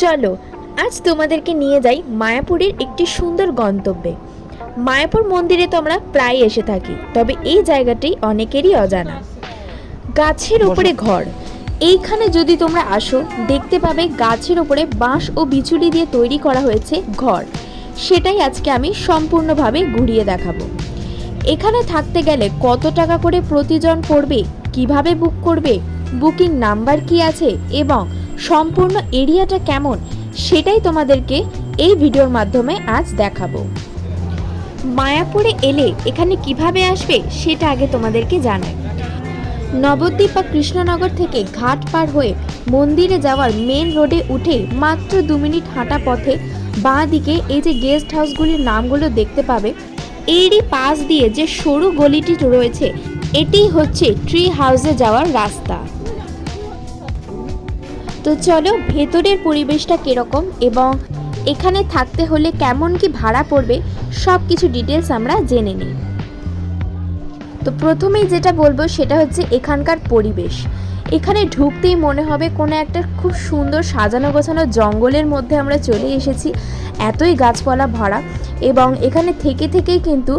চলো আজ তোমাদেরকে নিয়ে যাই মায়াপুরের একটি সুন্দর গন্তব্যে। মায়াপুর মন্দিরে তো আমরা প্রায় এসে থাকি তবে এই জায়গাটি অনেকেরই অজানা। গাছের উপরে ঘর। এইখানে যদি তোমরা আসো দেখতে পাবে গাছের উপরে বাঁশ ও বিচুলি দিয়ে তৈরি করা হয়েছে ঘর। সেটাই আজকে আমি সম্পূর্ণভাবে ঘুরিয়ে দেখাবো। এখানে থাকতে গেলে কত টাকা করে প্রতিজন পড়বে কীভাবে বুক করবে বুকিং নাম্বার কি আছে এবং সম্পূর্ণ এরিয়াটা কেমন সেটাই তোমাদেরকে এই ভিডিওর মাধ্যমে আজ দেখাবো। মায়াপুরে এলে এখানে কীভাবে আসবে সেটা আগে তোমাদেরকে জানাই। নবদ্বীপ বা কৃষ্ণনগর থেকে ঘাট পার হয়ে মন্দিরে যাওয়ার মেন রোডে উঠে মাত্র দু মিনিট হাঁটা পথে বাঁ দিকে এই যে গেস্ট হাউসগুলির নামগুলো দেখতে পাবে, এরই পাশ দিয়ে যে সরু গলিটি রয়েছে, এটি হচ্ছে ট্রি হাউসে যাওয়ার রাস্তা। তো চলো ভেতরের পরিবেশটা কীরকম এবং এখানে থাকতে হলে কেমন কি ভাড়া পড়বে সব কিছু ডিটেলস আমরা জেনে নিই। তো প্রথমেই যেটা বলব সেটা হচ্ছে এখানকার পরিবেশ। এখানে ঢুকতেই মনে হবে কোনো একটা খুব সুন্দর সাজানো গোছানো জঙ্গলের মধ্যে আমরা চলে এসেছি, এতই গাছপালা ভরা এবং এখানে থেকে থেকেই কিন্তু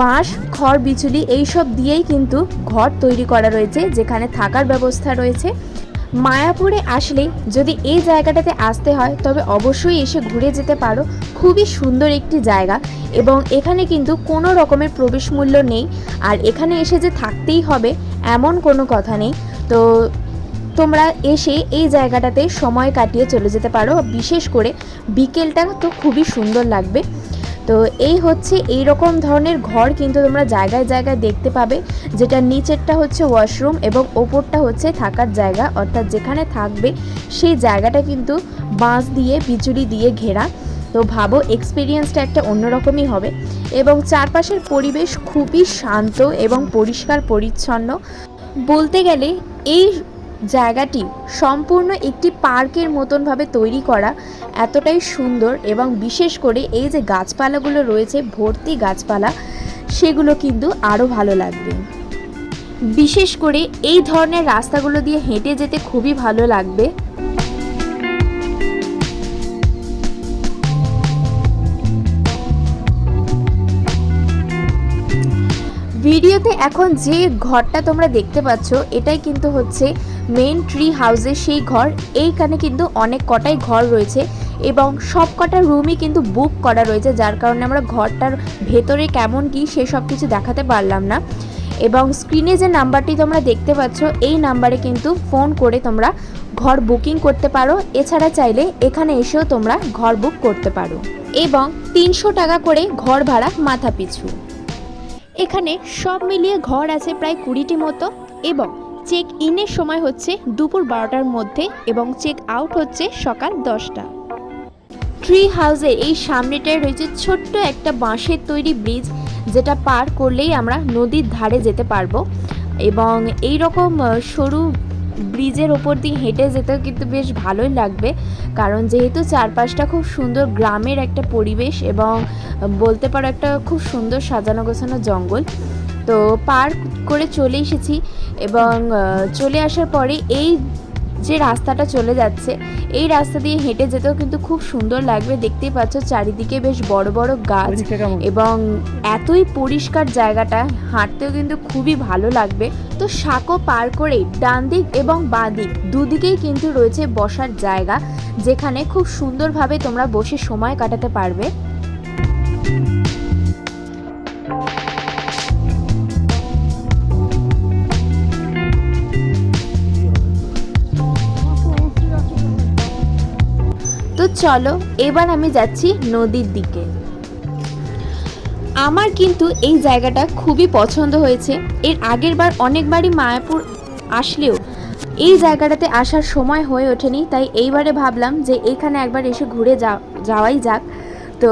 বাঁশ, খড়, বিচুলি এইসব দিয়েই কিন্তু ঘর তৈরি করা রয়েছে, যেখানে থাকার ব্যবস্থা রয়েছে। মায়াপুরে আসলে যদি এই জায়গাটাতে আসতে হয়, তবে অবশ্যই এসে ঘুরে যেতে পারো। খুবই সুন্দর একটি জায়গা এবং এখানে কিন্তু কোনো রকমের প্রবেশ মূল্য নেই। আর এখানে এসে যে থাকতেই হবে, এমন কোনো কথা নেই। তো তোমরা এসে এই জায়গাটাতে সময় কাটিয়ে চলে যেতে পারো। বিশেষ করে বিকেলটা তো খুবই সুন্দর লাগবে। তো এই হচ্ছে এই রকম ধরনের ঘর কিন্তু তোমরা জায়গায় জায়গায় দেখতে পাবে, যেটা নিচেরটা হচ্ছে ওয়াশরুম এবং ওপরটা হচ্ছে থাকার জায়গা। অর্থাৎ যেখানে থাকবে সেই জায়গাটা কিন্তু বাঁশ দিয়ে, বিচুলি দিয়ে ঘেরা। তো ভাবো এক্সপিরিয়েন্সটা একটা অন্যরকমই হবে। এবং চারপাশের পরিবেশ খুবই শান্ত এবং পরিষ্কার পরিচ্ছন্ন বলতে গেলে এই জায়গাটি সম্পূর্ণ একটি পার্কের মতনভাবে তৈরি করা এতটাই সুন্দর এবং বিশেষ করে এই যে গাছপালাগুলো রয়েছে, ভর্তি গাছপালা, সেগুলো কিন্তু আরও ভালো লাগবে। বিশেষ করে এই ধরনের রাস্তাগুলো দিয়ে হেঁটে যেতে খুবই ভালো লাগবে। ভিডিওতে এখন যে ঘরটা তোমরা দেখতে পাচ্ছ, এটাই কিন্তু হচ্ছে মেন ট্রি হাউসের সেই ঘর। এইখানে কিন্তু অনেক কটাই ঘর রয়েছে এবং সব কটা রুমই কিন্তু বুক করা রয়েছে, যার কারণে আমরা ঘরটার ভেতরে কেমন কি সে সব কিছু দেখাতে পারলাম না। এবং স্ক্রিনে যে নাম্বারটি তোমরা দেখতে পাচ্ছ, এই নাম্বারে কিন্তু ফোন করে তোমরা ঘর বুকিং করতে পারো। এছাড়া চাইলে এখানে এসেও তোমরা ঘর বুক করতে পারো। এবং তিনশো টাকা করে ঘর ভাড়া মাথা পিছু এখানে সব মিলিয়ে ঘর আছে প্রায় কুড়িটি মতো এবং চেক ইনের সময় হচ্ছে দুপুর বারোটার মধ্যে এবং চেক আউট হচ্ছে সকাল দশটা। ট্রি হাউসের এই সামনেটায় রয়েছে ছোট্ট একটা বাঁশের তৈরি ব্রিজ, যেটা পার করলেই আমরা নদীর ধারে যেতে পারব। এবং এই রকম সরু ব্রিজের ওপর দিয়ে হেঁটে যেতেও কিন্তু বেশ ভালোই লাগবে। কারণ যেহেতু চারপাশটা খুব সুন্দর গ্রামের একটা পরিবেশ এবং বলতে পারো একটা খুব সুন্দর সাজানো গোছানো জঙ্গল। তো পার করে চলে এসেছি এবং চলে আসার পরে এই যে রাস্তাটা চলে যাচ্ছে এই রাস্তা দিয়ে হেঁটে যেতেও কিন্তু খুব সুন্দর লাগবে। দেখতেই পাচ্ছ চারিদিকে বেশ বড় বড় গাছ এবং এতই পরিষ্কার জায়গাটা হাঁটতেও কিন্তু খুবই ভালো লাগবে। তো সাঁকো পার করে ডান দিক এবং বাঁ দিক দুদিকেই কিন্তু রয়েছে বসার জায়গা যেখানে খুব সুন্দরভাবে তোমরা বসে সময় কাটাতে পারবে। চলো, এবার আমি যাচ্ছি নদীর দিকে। আমার কিন্তু এই জায়গাটা খুবই পছন্দ হয়েছে। এর আগের বার অনেকবারই মায়াপুর আসলেও এই জায়গাটাতে আসার সময় হয়ে ওঠেনি, তাই এইবারে ভাবলাম যে এখানে একবার এসে ঘুরে যা যাওয়াই যাক। তো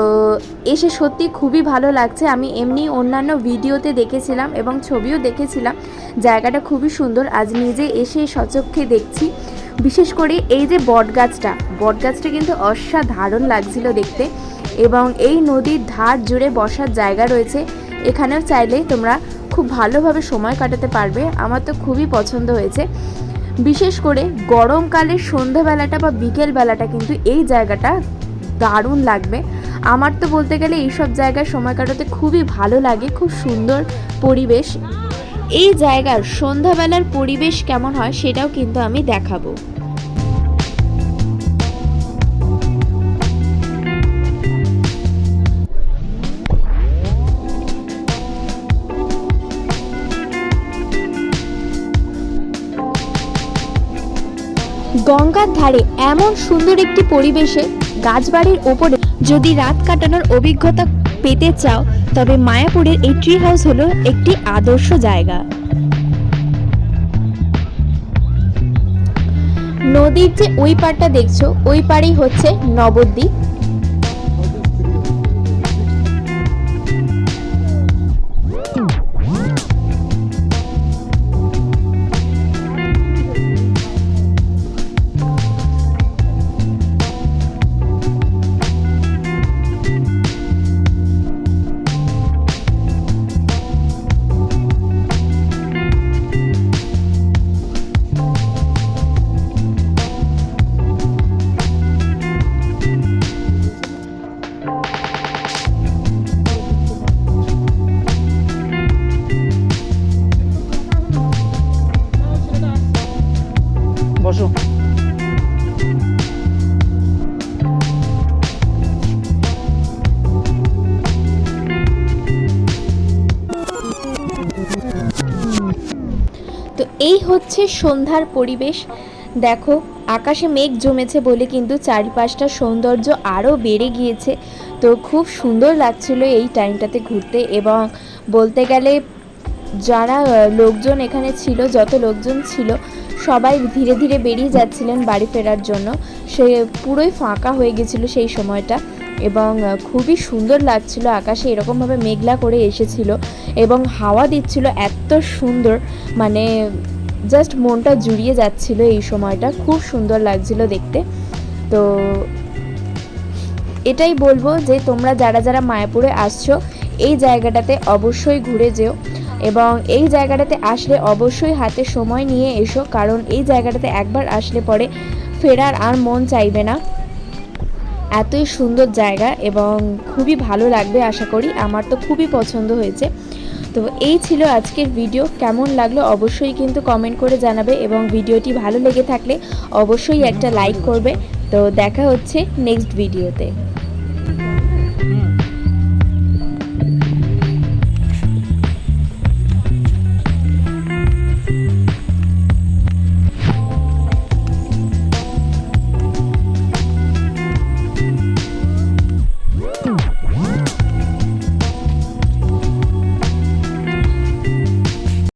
এসে সত্যি খুবই ভালো লাগছে। আমি এমনি অন্যান্য ভিডিওতে দেখেছিলাম এবং ছবিও দেখেছিলাম। জায়গাটা খুবই সুন্দর। আজ নিজে এসে সচক্ষে দেখছি। বিশেষ করে এই যে বটগাছটা বটগাছটা কিন্তু অসাধারণ লাগছিল দেখতে এবং এই নদীর ধার জুড়ে বসার জায়গা রয়েছে। এখানেও চাইলে তোমরা খুব ভালোভাবে সময় কাটাতে পারবে। আমার তো খুবই পছন্দ হয়েছে। বিশেষ করে গরমকালের সন্ধ্যাবেলাটা বা বিকেল বেলাটা কিন্তু এই জায়গাটা দারুণ লাগবে। আমার তো বলতে গেলে এইসব জায়গায় সময় কাটাতে খুবই ভালো লাগে, খুব সুন্দর পরিবেশ। এই জায়গার সন্ধ্যাবেলার পরিবেশ কেমন হয় সেটাও কিন্তু আমি দেখাবো। গঙ্গার ধারে এমন সুন্দর একটি পরিবেশে গাছবাড়ির ওপরে যদি রাত কাটানোর অভিজ্ঞতা পেতে চাও, তবে মায়াপুরের এই ট্রি হাউস হলো একটি আদর্শ জায়গা। নদীর যে ওই পাড়টা দেখছ, ওই পাড়েই হচ্ছে নবদ্বীপ। এই হচ্ছে সন্ধ্যার পরিবেশ। দেখো, আকাশে মেঘ জমেছে বলে কিন্তু চারিপাশটা সৌন্দর্য আরও বেড়ে গিয়েছে। তো খুব সুন্দর লাগছিল এই টাইমটাতে ঘুরতে এবং বলতে গেলে যারা লোকজন এখানে ছিল, যত লোকজন ছিল, সবাই ধীরে ধীরে বেরিয়ে যাচ্ছিলেন বাড়ি ফেরার জন্য। সে পুরোই ফাঁকা হয়ে গেছিল সেই সময়টা। এবং খুবই সুন্দর লাগছিল। আকাশে এরকমভাবে মেঘলা করে এসেছিল এবং হাওয়া দিচ্ছিল, এত সুন্দর। মানে জাস্ট মনটা জুড়িয়ে যাচ্ছিল এই সময়টা। খুব সুন্দর লাগছিল দেখতে। তো, এটাই বলব যে, তোমরা যারা যারা মায়াপুরে আসছো, এই জায়গাটাতে অবশ্যই ঘুরে যেও। এবং এই জায়গাটাতে আসলে অবশ্যই হাতে সময় নিয়ে এসো, কারণ এই জায়গাটাতে একবার আসলে পরে ফেরার আর মন চাইবে না। এতই সুন্দর জায়গা এবং খুবই ভালো লাগবে আশা করি। আমার তো খুবই পছন্দ হয়েছে। তো এই ছিল আজকের ভিডিও। কেমন লাগল অবশ্যই কিন্তু কমেন্ট করে জানাবে এবং ভিডিওটি ভালো লেগে থাকলে অবশ্যই একটা লাইক করবে। তো দেখা হচ্ছে নেক্সট ভিডিওতে